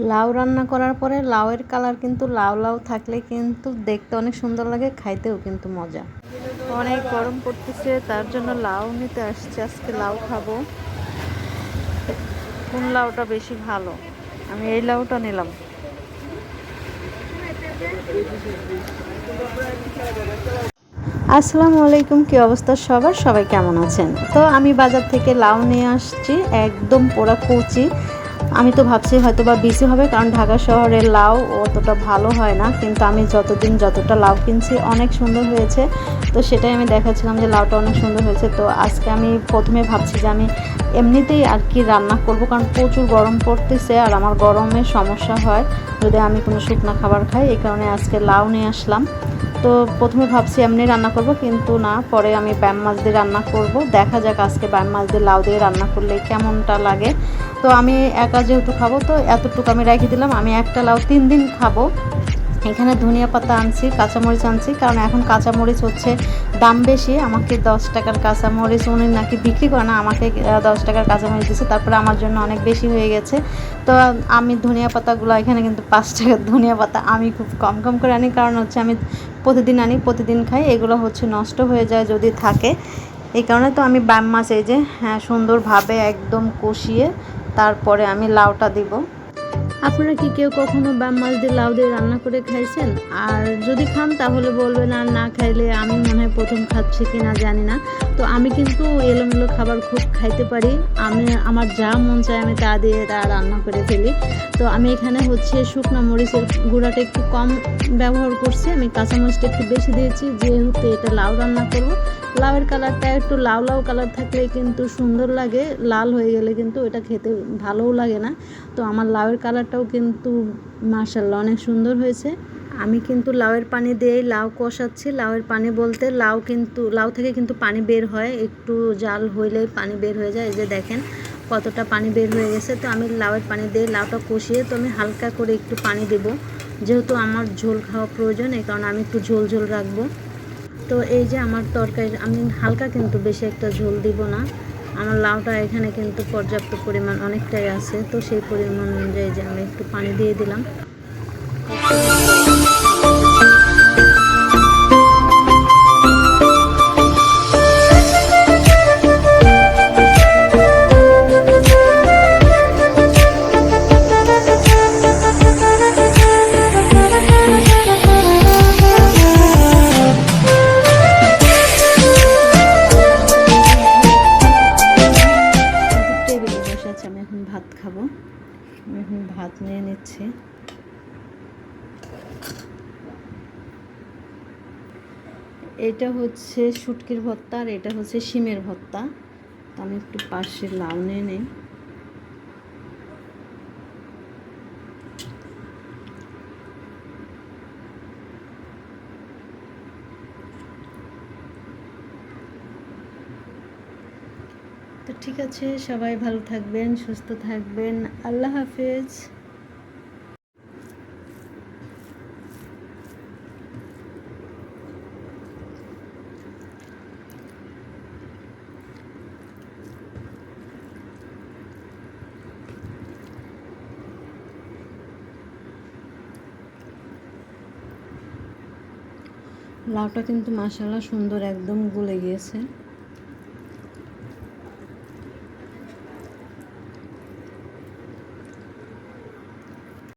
লাউ রান্না করার পরে লাউয়ের কালার কিন্তু লাউ লাউ থাকলে কিন্তু দেখতে অনেক সুন্দর লাগে খাইতেও কিন্তু মজা। অনেক গরম পড়তেছে তার জন্য লাউ নিতে আসছে আজকে লাউ খাব। কোন লাউটা বেশি ভালো? আমি এই লাউটা নিলাম। আসসালামু আলাইকুম কি অবস্থা সবার? সবাই কেমন আছেন? তো আমি বাজার থেকে লাউ নিয়ে আসছি একদম পোড়া কচি। আমি তো ভাবছি হয়তো বা বেশি হবে, কারণ ঢাকা শহরের লাউ অতটা ভালো হয় না, কিন্তু আমি যতদিন যতটা লাউ কিনছি অনেক সুন্দর হয়েছে। তো সেটাই আমি দেখাচ্ছিলাম যে লাউটা অনেক সুন্দর হয়েছে। তো আজকে আমি প্রথমে ভাবছি যে আমি এমনিতেই আর কি রান্না করব, কারণ প্রচুর গরম পড়তেছে আর আমার গরমের সমস্যা হয়। যদি আমি কোনো শুকনো খাবার খাই, এই কারণে আজকে লাউ নিয়ে আসলাম। তো প্রথমে ভাবছি এমনি রান্না করব, কিন্তু না, পরে আমি ব্যাম মাছ দিয়ে রান্না করব। দেখা যাক আজকে ব্যাম মাছ দিয়ে লাউ দিয়ে রান্না করলে কেমনটা লাগে। তো আমি একা যেহেতু খাব, তো এতটুকু আমি রেখে দিলাম। আমি একটা লাউ তিন দিন খাব। এখানে ধনিয়া পাতা আনছি, কাঁচামরিচ আনছি, কারণ এখন কাঁচামরিচ হচ্ছে দাম বেশি। আমাকে দশ টাকার কাঁচামরিচ উনি নাকি বিক্রি করে না, আমাকে দশ টাকার কাঁচামরিচ দিচ্ছে তারপরে আমার জন্য অনেক বেশি হয়ে গেছে। তো আমি ধনিয়া পাতাগুলো এখানে কিন্তু পাঁচ টাকার ধনিয়া পাতা আমি খুব কম কম করে আনি, কারণ হচ্ছে আমি প্রতিদিন আনি, প্রতিদিন খাই, এগুলো হচ্ছে নষ্ট হয়ে যায় যদি থাকে। এই কারণে তো আমি ব্যাম মাছ এই যে হ্যাঁ সুন্দরভাবে একদম কষিয়ে তারপরে আমি লাউটা দিব। আপনারা কি কেউ কখনো বাম মাছ দিয়ে লাউ দিয়ে রান্না করে খাইছেন? আর যদি খান, তাহলে বলবেন আর না খাইলে আমি মনে হয় প্রথম খাচ্ছি কি না জানি না। তো আমি কিন্তু এলোমেলো খাবার খুব খাইতে পারি। আমি, আমার যা মন চায় আমি তা দিয়ে তা রান্না করে ফেলি। তো আমি এখানে হচ্ছে শুকনো মরিচের গুঁড়াটা একটু কম ব্যবহার করছি। আমি কাঁচা মরিচটা একটু বেশি দিয়েছি। যেহেতু এটা লাউ রান্না করব লাউয়ের কালারটা একটু লাউ লাউ কালার থাকলে কিন্তু সুন্দর লাগে, লাল হয়ে গেলে কিন্তু এটা খেতে ভালোও লাগে না। তো আমার লাউয়ের কালারটাও কিন্তু মার্শাল্লাহ অনেক সুন্দর হয়েছে। আমি কিন্তু লাউয়ের পানি দিয়েই লাউ কষাচ্ছি। লাউয়ের পানি বলতে লাউ কিন্তু, লাউ থেকে কিন্তু পানি বের হয়। একটু জাল হইলেই পানি বের হয়ে যায়। এই যে দেখেন কতটা পানি বের হয়ে গেছে। তো আমি লাউয়ের পানি দিয়ে লাউটা কষিয়ে তো আমি হালকা করে একটু পানি দেব। যেহেতু আমার ঝোল খাওয়া প্রয়োজন, এই কারণে আমি একটু ঝোল ঝোল রাখব। তো এই যে আমার তরকারি, আমি হালকা কিন্তু বেশি একটা ঝোল দিব না। আমার লাউটা এখানে কিন্তু পর্যাপ্ত পরিমাণ অনেকটাই আছে, তো সেই পরিমাণ অনুযায়ী যে আমি একটু পানি দিয়ে দিলাম। আমি এখন ভাত নিয়ে নিচ্ছি। এটা হচ্ছে শুটকির ভর্তা আর এটা হচ্ছে শিমের ভর্তা। আমি একটু পাশে লাউ নিয়ে নিই। তো ঠিক আছে, সবাই ভালো থাকবেন, সুস্থ থাকবেন। আল্লাহ হাফেজ। লাউটা কিন্তু মাসাল্লাহ সুন্দর একদম গলে গিয়েছে।